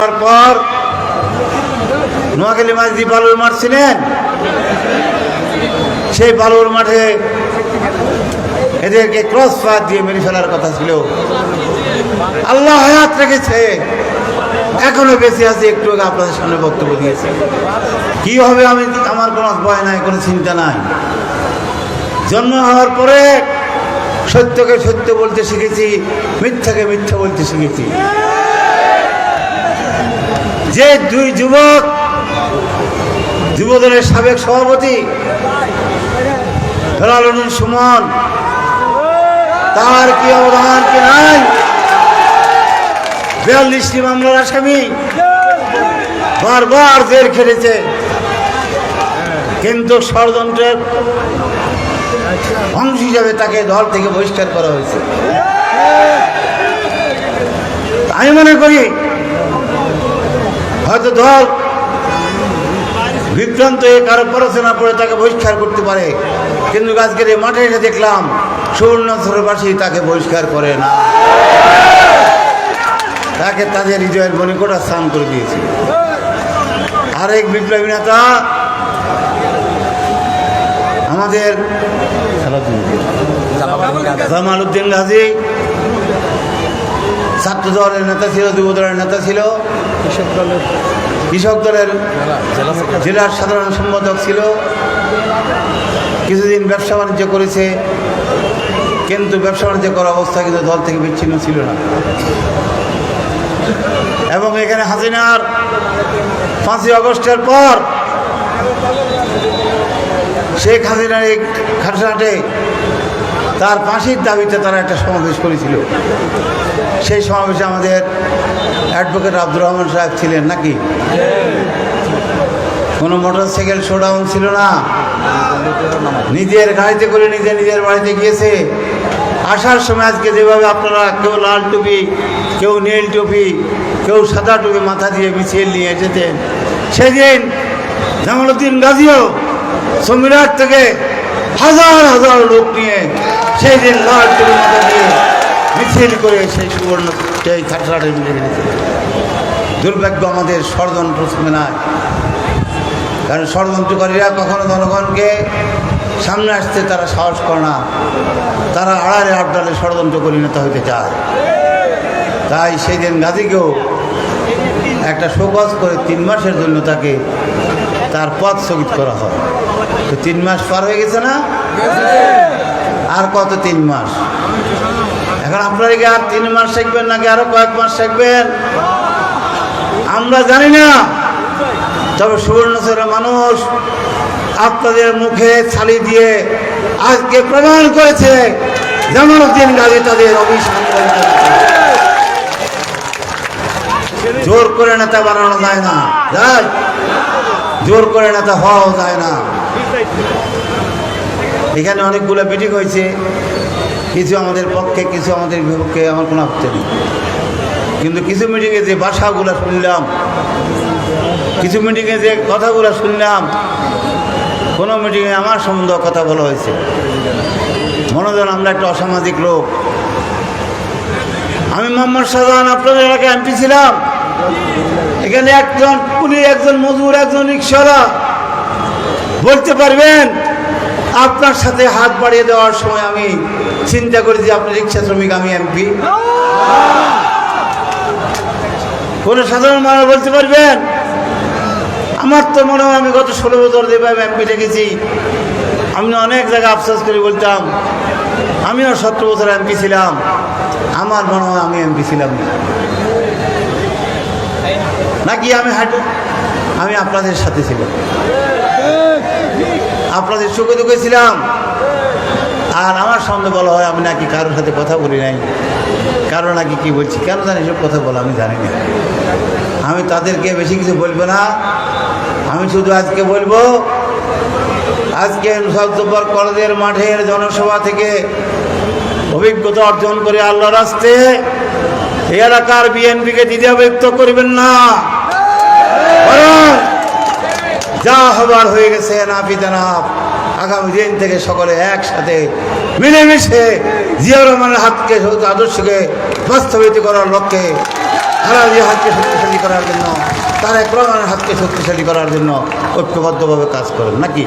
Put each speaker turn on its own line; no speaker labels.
তারপর নোয়াখালী দিয়ে বালুর মাঠ ছিলেন। সেই বালুর মাঠে এদেরকে ক্রস ফায়ার দিয়ে মেরে ফেলার কথা ছিল। আল্লাহ হায়াত রেখেছে। এখনও বেঁচে আছে, একটু আগে আপনাদের সামনে বক্তব্য দিয়েছে। কি হবে আমি আমার কোনো ভয় নাই, কোনো চিন্তা নাই। জন্ম হওয়ার পরে সত্যকে সত্য বলতে শিখেছি, মিথ্যাকে মিথ্যা বলতে শিখেছি। যে দুই যুবক যুবদলের সাবেক সভাপতি সুমন, তার কি অবদান, কি নাই? বিয়াল্লিশটি মামলার আসামি বারবার জেল খেটেছে। কিন্তু ষড়যন্ত্রের অংশ হিসাবে তাকে দল থেকে বহিষ্কার করা হয়েছে। আমি মনে করি হয়তো দল বিভ্রান্ত হয়ে কারও পড়াশোনা পড়ে তাকে বহিষ্কার করতে পারে। কিন্তু আজকের এই মাঠে এসে দেখলাম সুবর্ণচরবাসী তাকে বহিষ্কার করে না। তাকে তাদের হৃদয়ের মনিকটা স্থান করে দিয়েছে। আরেক বিপ্লবী নেতা আমাদের জামাল উদ্দিন গাজী। ছাত্র দলের নেতা ছিল যুব দলের নেতা ছিল। কৃষক দলের কৃষক দলের জেলার সাধারণ সম্পাদক ছিল। কিছুদিন ব্যবসা বাণিজ্য করেছে। কিন্তু ব্যবসা বাণিজ্য করার অবস্থা কিন্তু দল থেকে বিচ্ছিন্ন ছিল না। এবং এখানে হাসিনার পাঁচই আগস্টের পর শেখ হাসিনার এই খাটসাটে তার ফাঁসির দাবিতে তারা একটা সমাবেশ করেছিল। সেই সমাবেশে আমাদের অ্যাডভোকেট আব্দুর রহমান সাহেব ছিলেন নাকি? কোনো মোটর সাইকেল শোডাউন ছিল না। নিজের গাড়িতে করে নিজে নিজের বাড়িতে গিয়েছে। আসার সময় আজকে যেভাবে আপনারা কেউ লাল টুপি, কেউ নীল টুপি, কেউ সাদা টুপি মাথা দিয়ে মিছিল নিয়ে এসেছেন। সেদিন জামালুদ্দিন গাজীও সমীরাট থেকে হাজার হাজার লোক নিয়ে সেই দিন লাল টুপি মাথা দিয়ে মিছিল করে সেই সুবর্ণ সেই খাটলাটে মিলে গেছে দুর্ভাগ্য আমাদের ষড়যন্ত্র সেমিনার কারণ ষড়যন্ত্রকারীরা কখনো জনগণকে সামনে আসতে তারা সাহস করে না। তারা আড়ালে আড্ডালে ষড়যন্ত্র পরিণত হতে চায়। তাই সেই দিন গাজীকেও একটা শোকজ করে তিন মাসের জন্য তাকে তার পথ স্থগিত করা হয়। তো তিন মাস পার হয়ে গেছে না? আর কত তিন মাস? এখন আপনারা কি আর তিন মাস শিখবেন নাকি আরও কয়েক মাস শিখবেন? আমরা জানি না। তবে সুবর্ণচরের মানুষ আপনাদের মুখে ছালি দিয়ে আজকে প্রমাণ করেছে জামালউদ্দিন গাজী তাদের অভিশাপ জোর করে নেতা বানানো যায় না। যায় জোর করে নেতা হওয়াও যায় না। এখানে অনেকগুলো মিটিং হয়েছে। কিছু আমাদের পক্ষে, কিছু আমাদের বিপক্ষে আমার কোনো আপত্তি নেই। কিন্তু কিছু মিটিংয়ে যে ভাষাগুলো শুনলাম, কিছু মিটিংয়ে যে কথাগুলো শুনলাম, কোনো মিটিংয়ে আমার সম্বন্ধে কথা বলা হয়েছে। মনে হয় আমরা একটা অসামাজিক লোক। আমি মোহাম্মদ শাহজাহান আপনাদের এলাকায় এমপি ছিলাম। এখানে একজন পুলিশ, একজন মজুর একজন রিক্সাওয়ালা বলতে পারবেন আপনার সাথে হাত বাড়িয়ে দেওয়ার সময় আমি চিন্তা করি যে আপনি রিক্সা শ্রমিক, আমি এমপি কোনো সাধারণ মানুষ বলতে পারবেন? আমার তো মনে হয় আমি গত ষোলো বছর যেভাবে এমপি দেখেছি আমি অনেক জায়গায় আফসোস করে বলতাম আমিও সতেরো বছর এমপি ছিলাম। আমার মনে হয় আমি এমপি ছিলাম না। নাকি আমি হাঁটু? আমি আপনাদের সাথে ছিলাম। আপনাদের সুখে দুঃখে ছিলাম। আর আমার সঙ্গে বলা হয়, আমি নাকি কারোর সাথে কথা বলি নাই। কারও নাকি কি বলছি? কেন জানি সব কথা বলা, আমি জানি না। আমি তাদেরকে বেশি কিছু বলব না। আমি শুধু আজকে বলব, আজকে নুসাদুব্বর কলেজের মাঠের জনসভা থেকে অভিজ্ঞতা অর্জন করে আল্লাহ রাস্তে এলাকার বিএনপিকে দ্বিতীয় ব্যক্ত করবেন না। যা হবার হয়ে গেছে নাফি জানাব আগামী দিন থেকে সকলে একসাথে মিলেমিশে জিয়া রহমানের হাতকে আদর্শকে বাস্তবায়িত করার লক্ষ্যে তারা হাতকে শক্তিশালী করার জন্য তারা রহমানের হাতকে শক্তিশালী করার জন্য ঐক্যবদ্ধভাবে কাজ করেন, নাকি?